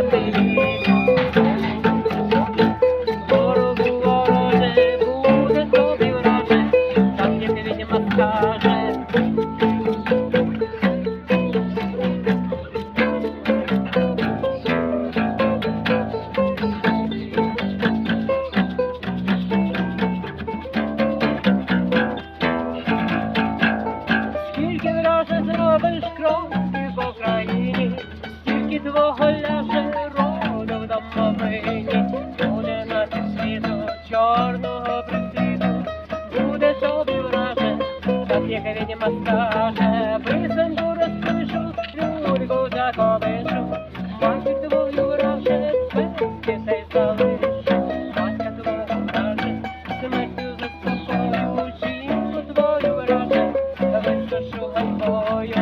baby. как я коведе моста, быстренько расслышу, люльку закопышу, мальчик твою враже, ты сей залышу, батька твою враже, смертью засушаю, жінку твою враже, висушу гайбою.